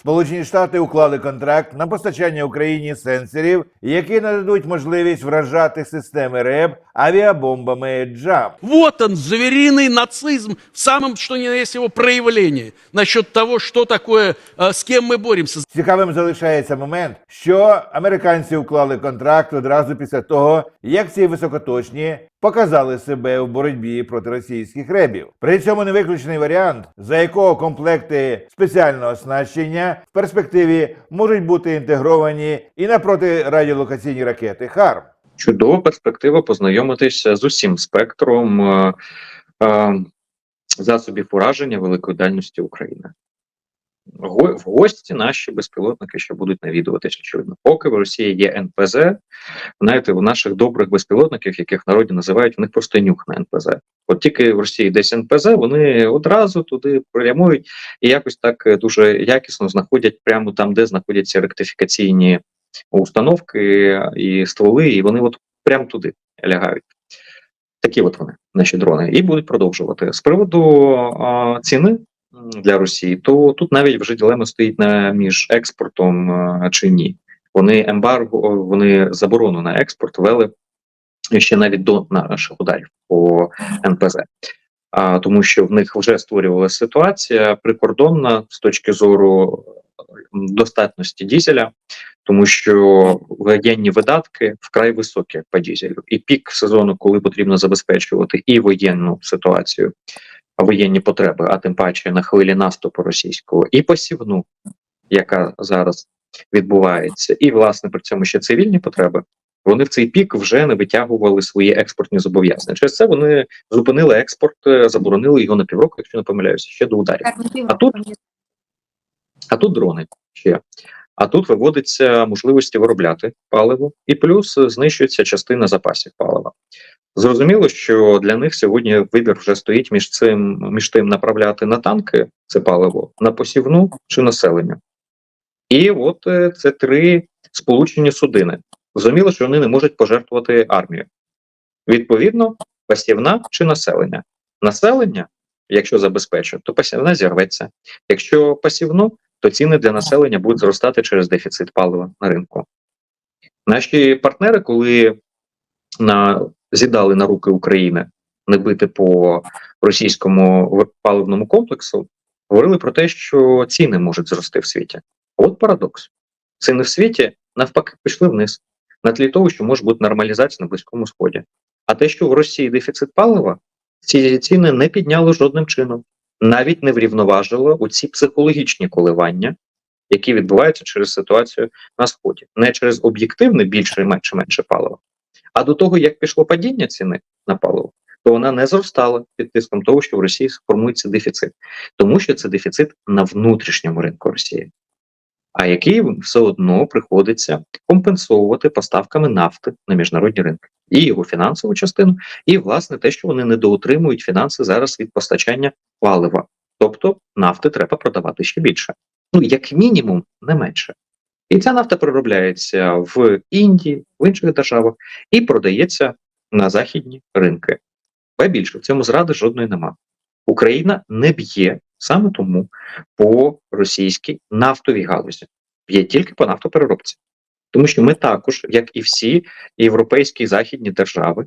Сполучені Штати уклали контракт на постачання Україні сенсорів, які нададуть можливість вражати системи РЕБ авіабомбами «Джам». Вот он, звериный нацизм в самом, что ни на есть его проявлении. Насчет того, что такое, э, с кем мы боремся. Цікавим залишається момент, що американці уклали контракт одразу після того, як ці високоточні показали себе у боротьбі проти російських ребів. При цьому не виключений варіант, за якого комплекти спеціального оснащення в перспективі можуть бути інтегровані і на протирадіолокаційні ракети ХАРМ. чудова перспектива познайомитися з усім спектром е, е, засобів ураження великої дальності України. В гості наші безпілотники ще будуть навідуватися, очевидно. Поки в Росії є НПЗ, знаєте, у наших добрих безпілотників, яких в народі називають, в них просто нюх на НПЗ. От тільки в Росії десь НПЗ, вони одразу туди прямують і якось так е, дуже якісно знаходять прямо там, де знаходяться ректифікаційні установки і стволи, і вони от прямо туди лягають. Такі от вони, наші дрони, і будуть продовжувати. З приводу а, ціни для Росії, то тут навіть вже дилема стоїть на між експортом чи ні. Вони ембарго, вони заборону на експорт вели ще навіть до наших ударів по НПЗ. А, тому що в них вже створювалася ситуація прикордонна з точки зору достатності дізеля, тому що воєнні видатки вкрай високі по дізелю, і пік сезону, коли потрібно забезпечувати і воєнну ситуацію, воєнні потреби, а тим паче на хвилі наступу російського, і посівну, яка зараз відбувається, і власне при цьому ще цивільні потреби. Вони в цей пік вже не витягували свої експортні зобов'язання. Через це вони зупинили експорт, е, заборонили його на півроку, якщо не помиляюся, ще до ударів. А тут а тут дрони ще. А тут виводиться можливості виробляти паливо, і плюс знищується частина запасів палива. Зрозуміло, що для них сьогодні вибір вже стоїть між цим між тим направляти на танки це паливо, на посівну чи населення. І от е, це три сполучені судини. Зрозуміло, що вони не можуть пожертвувати армію. Відповідно, посівна чи населення. Населення, якщо забезпечують, то посівна зірветься. Якщо посівну, то ціни для населення будуть зростати через дефіцит палива на ринку. Наші партнери, коли на, зідали на руки України не бити по російському паливному комплексу, говорили про те, що ціни можуть зрости в світі. От парадокс. Ціни в світі навпаки пішли вниз, на тлі того, що може бути нормалізація на Близькому Сході. А те, що в Росії дефіцит палива, ці ціни не підняли жодним чином навіть не врівноважило у ці психологічні коливання, які відбуваються через ситуацію на сході, не через об'єктивне більше і менше менше палива. А до того, як пішло падіння ціни на паливо, то вона не зростала під тиском того, що в Росії сформується дефіцит, тому що це дефіцит на внутрішньому ринку Росії, а який все одно приходиться компенсовувати поставками нафти на міжнародні ринки і його фінансову частину, і власне те, що вони недоотримують фінанси зараз від постачання палива. Тобто нафти треба продавати ще більше. Ну, як мінімум, не менше. І ця нафта переробляється в Індії, в інших державах і продається на західні ринки. Ба більше в цьому зради жодної нема. Україна не б'є саме тому по російській нафтовій галузі, б'є тільки по нафтопереробці. Тому що ми також, як і всі європейські західні держави,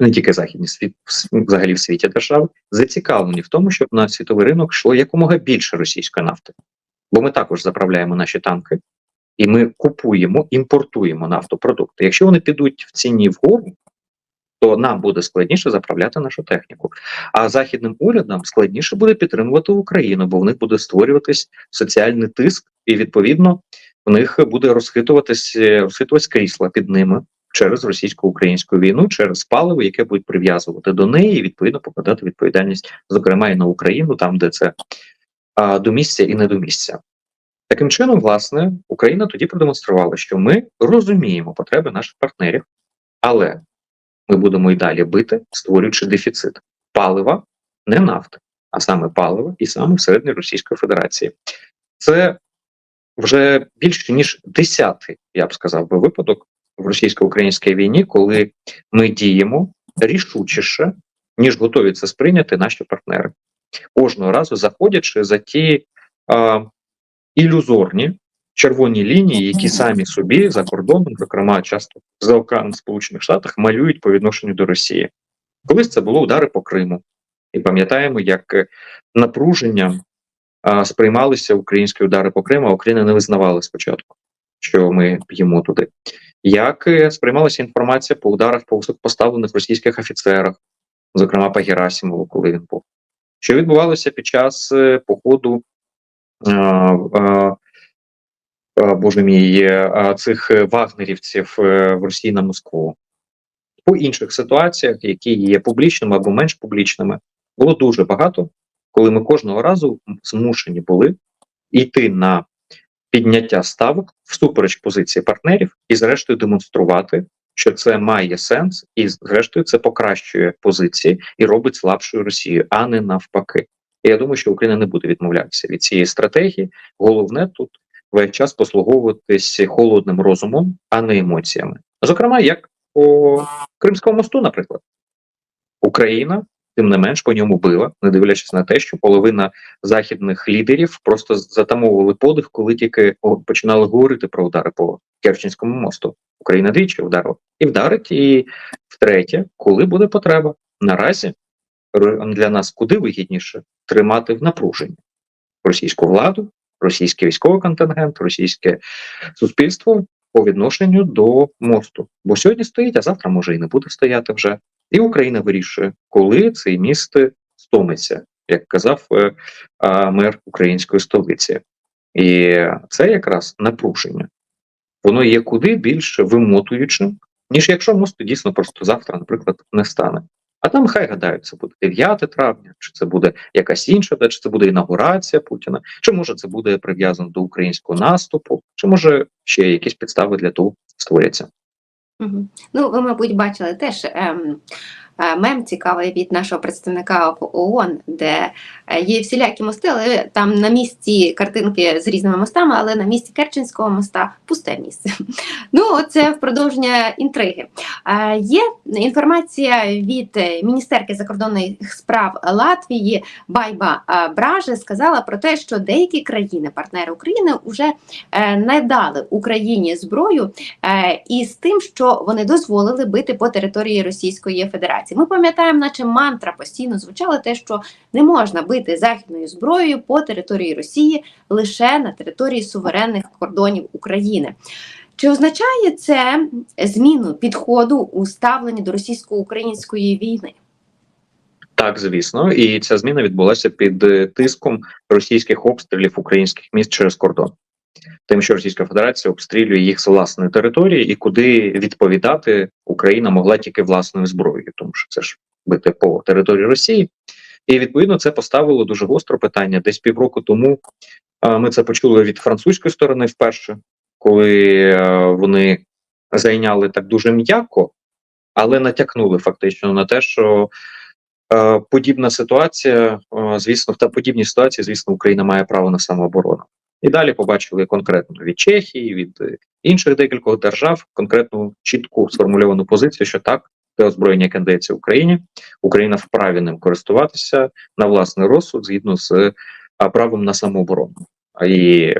не тільки західні світ, взагалі в світі держави, зацікавлені в тому, щоб на світовий ринок йшло якомога більше російської нафти. Бо ми також заправляємо наші танки, і ми купуємо, імпортуємо нафтопродукти. Якщо вони підуть в ціні вгору, то нам буде складніше заправляти нашу техніку. А західним урядам складніше буде підтримувати Україну, бо в них буде створюватись соціальний тиск, і відповідно в них буде розхитуватись е, розхитуватись крісла під ними через російсько-українську війну, через паливо, яке будуть прив'язувати до неї, і відповідно покладати відповідальність, зокрема і на Україну, там де це а, до місця і не до місця. Таким чином, власне, Україна тоді продемонструвала, що ми розуміємо потреби наших партнерів, але ми будемо і далі бити, створюючи дефіцит палива, не нафти, а саме палива, і саме всередині Російської Федерації. Це вже більше ніж десятий, я б сказав би, випадок в російсько-українській війні, коли ми діємо рішучіше, ніж готові це сприйняти наші партнери, кожного разу заходячи за ті а, ілюзорні червоні лінії, які самі собі за кордоном, зокрема часто за океаном Сполучених Штатах, малюють по відношенню до Росії. Колись це було удари по Криму, і пам'ятаємо, як е, напруженням а, сприймалися українські удари по Криму, а Україна не визнавала спочатку, що ми б'ємо туди. Як е, сприймалася інформація по ударах по високопоставлених російських офіцерах, зокрема по Герасимову, коли він був. Що відбувалося під час е, походу а, а, Боже мій, е, цих е, вагнерівців е, в Росії на Москву? По інших ситуаціях, які є публічними або менш публічними, було дуже багато, коли ми кожного разу змушені були йти на підняття ставок всупереч позиції партнерів і, зрештою, демонструвати, що це має сенс, і зрештою це покращує позиції і робить слабшою Росію, а не навпаки. І я думаю, що Україна не буде відмовлятися від цієї стратегії. Головне тут весь час послуговуватись холодним розумом, а не емоціями. Зокрема, як по Кримському мосту, наприклад, Україна. Тим не менш по ньому била, не дивлячись на те, що половина західних лідерів просто затамовували подих, коли тільки починали говорити про удари по Керченському мосту. Україна двічі вдарила і вдарить, і втретє, коли буде потреба. Наразі для нас куди вигідніше тримати в напруженні російську владу, російський військовий контингент, російське суспільство по відношенню до мосту. Бо сьогодні стоїть, а завтра може і не буде стояти вже. І Україна вирішує, коли цей міст стомиться, як казав е, мер української столиці. І це якраз напруження. Воно є куди більш вимотуючим, ніж якщо мосту дійсно просто завтра, наприклад, не стане. А там хай гадають, це буде 9 травня, чи це буде якась інша чи це буде інаугурація Путіна, чи може це буде прив'язано до українського наступу, чи може ще якісь підстави для того створяться. Угу. Ну, ви, мабуть, бачили теж ем, мем цікавий від нашого представника в ООН, де е, є всілякі мости, але там на місці картинки з різними мостами, але на місці Керченського моста пусте місце. Ну, це в продовження інтриги. Е, Є інформація від е, міністерки закордонних справ Латвії Байба е, Браже сказала про те, що деякі країни, партнери України, вже е, не дали Україні зброю е, і з тим, що вони дозволили бити по території Російської Федерації. Ми пам'ятаємо, наче мантра постійно звучала те, що не можна бити західною зброєю по території Росії лише на території суверенних кордонів України. Чи означає це зміну підходу у ставленні до російсько-української війни? Так, звісно, і ця зміна відбулася під тиском російських обстрілів українських міст через кордон. Тим, що Російська Федерація обстрілює їх з власної території, і куди відповідати Україна могла тільки власною зброєю, тому що це ж бити по території Росії. І відповідно це поставило дуже гостро питання. Десь півроку тому ми це почули від французької сторони вперше, коли е, вони зайняли так дуже м'яко, але натякнули фактично на те, що Е, Подібна ситуація, е, звісно, та подібній ситуації, звісно, Україна має право на самооборону. І далі побачили конкретно від Чехії, від е, інших декількох держав конкретну чітку сформульовану позицію, що так, те озброєння, яке надається Україні, Україна вправі ним користуватися на власний розсуд згідно з е, правом на самооборону. І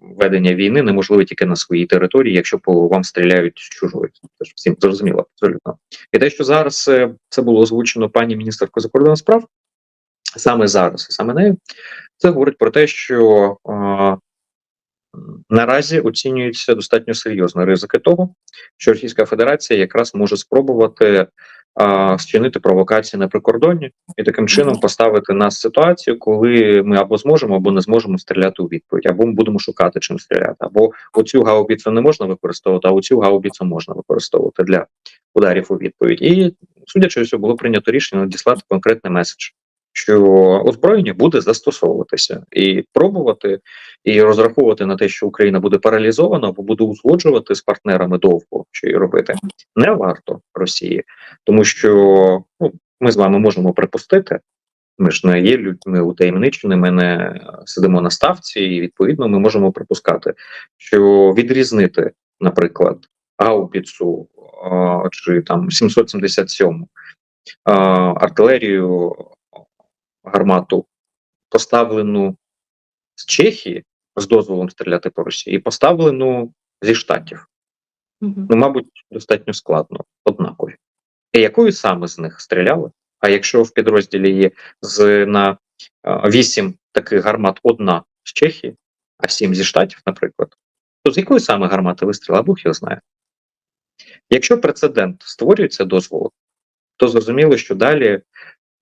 ведення війни неможливе тільки на своїй території, якщо по вам стріляють з чужої. Це ж всім зрозуміло абсолютно. І те, що зараз е, це було озвучено пані міністеркою закордонних справ, саме зараз, саме нею, це говорить про те, що наразі оцінюються достатньо серйозні ризики того, що Російська Федерація якраз може спробувати е, зчинити провокації на прикордонні і таким чином поставити нас в ситуацію, коли ми або зможемо, або не зможемо стріляти у відповідь, або ми будемо шукати чим стріляти, або оцю гаубіцу не можна використовувати, а оцю гаубіцу можна використовувати для ударів у відповідь. І судячи було прийнято рішення надіслати конкретний меседж, що озброєння буде застосовуватися і пробувати і розраховувати на те, що Україна буде паралізована або буде узгоджувати з партнерами довго, що її робити, не варто Росії, тому що ну, ми з вами можемо припустити. Ми ж не є людьми утаємничені, ми не сидимо на ставці, і відповідно ми можемо припускати, що відрізнити, наприклад, гаубіцу чи там 777 а, артилерію гармату, поставлену з Чехії, з дозволом стріляти по Росії, і поставили ну зі штатів. Мгм. Ну, мабуть, достатньо складно, однакові. І якою саме з них стріляли? А якщо в підрозділі є з на вісім таких гармат одна з Чехії, а сім зі штатів, наприклад, то з якої саме гармати вистріла, Бог його знає. Якщо прецедент створюється дозволом, то зрозуміло, що далі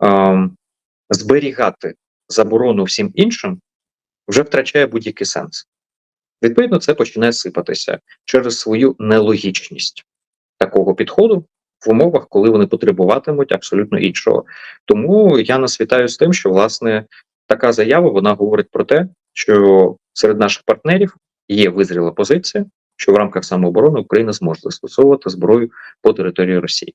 ем, зберігати заборону всім іншим вже втрачає будь-який сенс. Відповідно, це починає сипатися через свою нелогічність такого підходу в умовах, коли вони потребуватимуть абсолютно іншого. Тому я нас вітаю з тим, що власне така заява вона говорить про те, що серед наших партнерів є визріла позиція, що в рамках самооборони Україна зможе застосовувати зброю по території Росії.